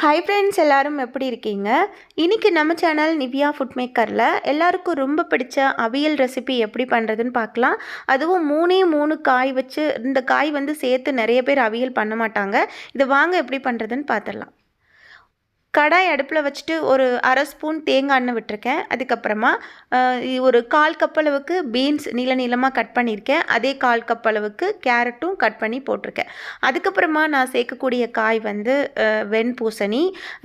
Hi friends எல்லோரும் எப்படி இருக்கீங்க? இன்றைக்கி நம்ம சேனல் நிவ்யா ஃபுட் மேக்கரில் எல்லாருக்கும் ரொம்ப பிடிச்ச அவியல் ரெசிபி எப்படி பண்ணுறதுன்னு பார்க்கலாம். அதுவும் மூணே மூணு காய் வச்சு இந்த காய் வந்து சேர்த்து நிறைய பேர் அவியல் பண்ண மாட்டாங்க. இது வாங்க எப்படி பண்ணுறதுன்னு பார்த்துடலாம். கடாய் அடுப்பில் வச்சுட்டு ஒரு அரை ஸ்பூன் தேங்காய் எண்ணெய் விட்டுருக்கேன். அதுக்கப்புறமா ஒரு கால் கப் அளவுக்கு பீன்ஸ் நீள நீளமாக கட் பண்ணியிருக்கேன். அதே கால் கப் அளவுக்கு கேரட்டும் கட் பண்ணி போட்டிருக்கேன். அதுக்கப்புறமா நான் சேர்க்கக்கூடிய காய் வந்து வெண் வெண்பூசணி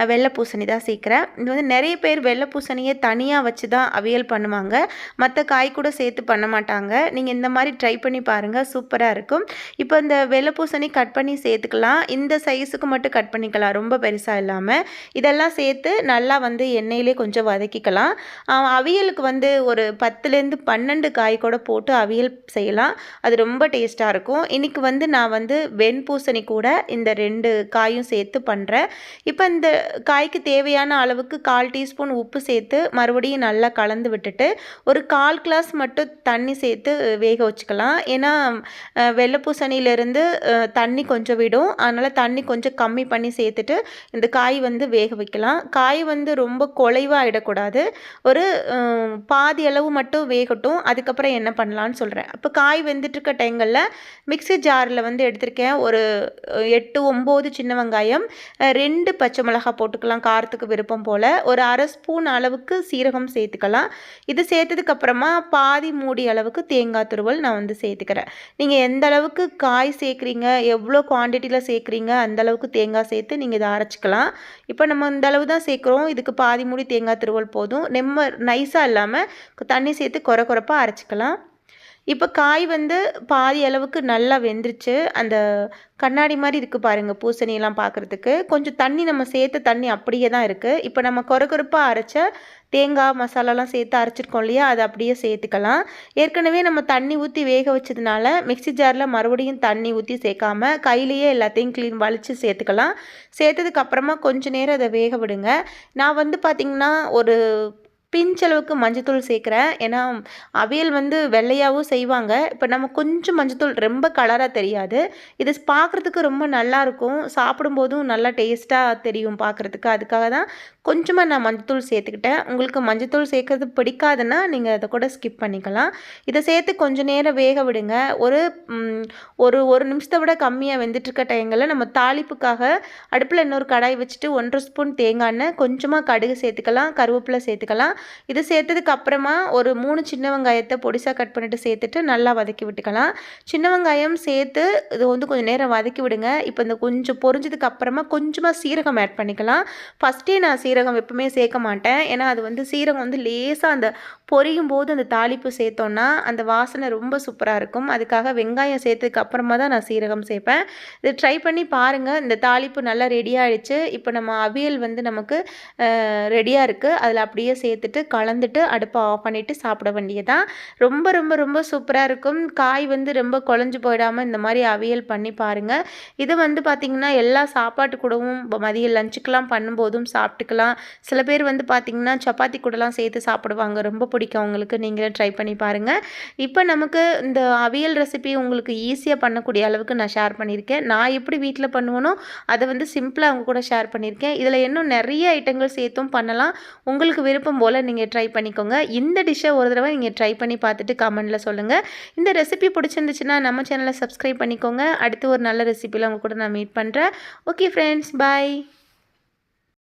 வெள்ளை பூசணி தான் சேர்க்குறேன். இது வந்து நிறைய பேர் வெள்ளை பூசணியை தனியாக வச்சு தான் அவியல் பண்ணுவாங்க. மற்ற காய் கூட சேர்த்து பண்ண மாட்டாங்க. நீங்கள் இந்த மாதிரி ட்ரை பண்ணி பாருங்கள் சூப்பராக இருக்கும். இப்போ இந்த வெள்ளை பூசணி கட் பண்ணி சேர்த்துக்கலாம். இந்த சைஸுக்கு மட்டும் கட் பண்ணிக்கலாம். ரொம்ப பெருசாக இல்லாமல் இதெல்லாம் சேர்த்து நல்லா வந்து எண்ணெயிலே கொஞ்சம் வதக்கிக்கலாம். அவியலுக்கு வந்து ஒரு பத்துலேருந்து பன்னெண்டு காய் கூட போட்டு அவியல் செய்யலாம். அது ரொம்ப டேஸ்ட்டாக இருக்கும். இன்றைக்கி வந்து நான் வந்து வெண்பூசணி கூட இந்த ரெண்டு காயும் சேர்த்து பண்ணுறேன் இப்போ இந்த காய்க்கு தேவையான அளவுக்கு கால் டீஸ்பூன் உப்பு சேர்த்து மறுபடியும் நல்லா கலந்து விட்டுட்டு ஒரு கால் கிளாஸ் மட்டும் தண்ணி சேர்த்து வேக வச்சுக்கலாம். ஏன்னா வெள்ளைப்பூசணியிலேருந்து வெள்ளை பூசணியிலேருந்து தண்ணி கொஞ்சம் விடும். அதனால் தண்ணி கொஞ்சம் கம்மி பண்ணி சேர்த்துட்டு இந்த காய் வந்து வேக வைக்கலாம் காய் வந்து ரொம்ப குலைவாக ஆகிடக்கூடாது ஒரு பாதி அளவு மட்டும் வேகட்டும். அதுக்கப்புறம் என்ன பண்ணலான்னு சொல்கிறேன் அப்போ காய் வெந்துட்டுருக்க டைங்களில் மிக்ஸி ஜாரில் வந்து எடுத்திருக்கேன். ஒரு எட்டு ஒம்பது சின்ன வெங்காயம் ரெண்டு பச்சை மிளகாய் போட்டுக்கலாம் காரத்துக்கு விருப்பம் போல். ஒரு அரை ஸ்பூன் அளவுக்கு சீரகம் சேர்த்துக்கலாம். இது சேர்த்ததுக்கப்புறமா பாதி மூடி அளவுக்கு தேங்காய் துருவல் நான் வந்து சேர்த்துக்கிறேன். நீங்கள் எந்த அளவுக்கு காய் சேர்க்குறீங்க எவ்வளோ குவான்டிட்டியில் சேர்க்குறீங்க அந்தளவுக்கு தேங்காய் சேர்த்து நீங்கள் இதை அரைச்சிக்கலாம். இப்போ நம்ம இந்த அளவு தான் சேர்க்குறோம். இதுக்கு பாதி மூடி தேங்காய் துருவல் போதும். நெம்ம நைஸாக இல்லாமல் தண்ணி சேர்த்து குறை குறைப்பாக அரைச்சிக்கலாம். இப்போ காய் வந்து பாதி அளவுக்கு நல்லா வெந்துருச்சு. அந்த கண்ணாடி மாதிரி இருக்குது பாருங்கள் பூசணியெல்லாம் பார்க்குறதுக்கு கொஞ்சம் தண்ணி நம்ம சேர்த்த தண்ணி அப்படியே தான் இருக்குது இப்போ நம்ம கொர கொரப்பாக அரைச்ச தேங்காய் மசாலாலாம் சேர்த்து அரைச்சிருக்கோம் இல்லையா? அதை அப்படியே சேர்த்துக்கலாம். ஏற்கனவே நம்ம தண்ணி ஊற்றி வேக வச்சதுனால மிக்ஸி ஜாரில் மறுபடியும் தண்ணி ஊற்றி சேர்க்காம கையிலேயே எல்லாத்தையும் க்ளீன் வலித்து சேர்த்துக்கலாம். சேர்த்ததுக்கப்புறமா கொஞ்சம் கொஞ்ச நேரம் அதை வேக விடுங்க. நான் வந்து பார்த்திங்கன்னா ஒரு பிஞ்சளவுக்கு மஞ்சத்தூள் சேர்க்குறேன். ஏன்னா அவியல் வந்து வெள்ளையாகவும் செய்வாங்க. இப்போ நம்ம கொஞ்சம் மஞ்சத்தூள் ரொம்ப கலராக தெரியாது. இது பார்க்குறதுக்கு ரொம்ப நல்லா இருக்கும். சாப்பிடும்போதும் நல்லா டேஸ்ட்டாக தெரியும் பார்க்குறதுக்கு. அதுக்காக தான் கொஞ்சமாக நான் மஞ்சத்தூள் சேர்த்துக்கிட்டேன். உங்களுக்கு மஞ்சத்தூள் சேர்க்கறது பிடிக்காதுன்னா நீங்கள் அதை கூட ஸ்கிப் பண்ணிக்கலாம். இதை சேர்த்து கொஞ்சம் நேரம் வேக விடுங்க. ஒரு ஒரு ஒரு நிமிஷத்தை விட கம்மியாக வெந்துட்டுருக்க டைங்களில் நம்ம தாளிப்புக்காக அடுப்பில் இன்னொரு கடாய் வச்சுட்டு ஒன்றரை ஸ்பூன் தேங்காய் எண்ணெய் கொஞ்சமாக கடுகு சேர்த்துக்கலாம் கருவேப்பிலை சேர்த்துக்கலாம். இது சேர்த்ததுக்கு அப்புறமா ஒரு மூணு சின்ன வெங்காயத்தை பொடிசாக கட் பண்ணிட்டு சேர்த்துட்டு நல்லா வதக்கி விட்டுக்கலாம். சின்ன வெங்காயம் சேர்த்து இது வந்து கொஞ்சம் நேரம் வதக்கி விடுங்க. இப்போ இந்த கொஞ்சம் பொரிஞ்சதுக்கு அப்புறமா கொஞ்சமாக சீரகம் ஆட் பண்ணிக்கலாம். ஃபஸ்ட்டே நான் சீரகம் எப்பவுமே சேர்க்க மாட்டேன். ஏன்னா அது வந்து சீரகம் வந்து லேசாக அந்த பொரியும் போது அந்த தாளிப்பு சேர்த்தோன்னா அந்த வாசனை ரொம்ப சூப்பராக இருக்கும். அதுக்காக வெங்காயம் சேர்த்ததுக்கு அப்புறமா தான் நான் சீரகம் சேர்ப்பேன். இது ட்ரை பண்ணி பாருங்கள் இந்த தாளிப்பு நல்லா ரெடி ஆகிடுச்சு இப்போ நம்ம அவியல் வந்து நமக்கு ரெடியாக இருக்குது அதில் அப்படியே சேர்த்துட்டு கலந்துட்டு அடுப்பை ஆஃப் பண்ணிவிட்டு சாப்பிட வேண்டியதான் ரொம்ப ரொம்ப ரொம்ப சூப்பராக இருக்கும். காய் வந்து ரொம்ப குழஞ்சு போயிடாமல் இந்த மாதிரி அவியல் பண்ணி பாருங்கள் இது வந்து பார்த்திங்கன்னா எல்லா சாப்பாட்டு கூடவும் மதிய லஞ்சுக்கெலாம் பண்ணும்போதும் சாப்பிட்டுக்கலாம். சில பேர் வந்து பார்த்திங்கன்னா சப்பாத்தி கூடலாம் சேர்த்து சாப்பிடுவாங்க. ரொம்ப பிடிக்கும் அவங்களுக்கு. நீங்களே ட்ரை பண்ணி பாருங்கள் இப்போ நமக்கு இந்த அவியல் ரெசிபி உங்களுக்கு ஈஸியாக பண்ணக்கூடிய அளவுக்கு நான் ஷேர் பண்ணியிருக்கேன். நான் எப்படி வீட்டில் பண்ணுவேனோ அதை வந்து சிம்பிளாக அவங்க கூட ஷேர் பண்ணியிருக்கேன். இதில் இன்னும் நிறைய ஐட்டங்கள் சேர்த்தும் பண்ணலாம். உங்களுக்கு விருப்பம் போல் நீங்கள் ட்ரை பண்ணிக்கோங்க. இந்த டிஷ்ஷை ஒரு தடவை நீங்கள் ட்ரை பண்ணி பார்த்துட்டு கமெண்டில் சொல்லுங்கள் இந்த ரெசிபி பிடிச்சிருந்துச்சுன்னா நம்ம சேனலை சப்ஸ்கிரைப் பண்ணிக்கோங்க. அடுத்து ஒரு நல்ல ரெசிபியில் அவங்க கூட நான் மீட் பண்ணுறேன் ஓகே ஃப்ரெண்ட்ஸ் பாய்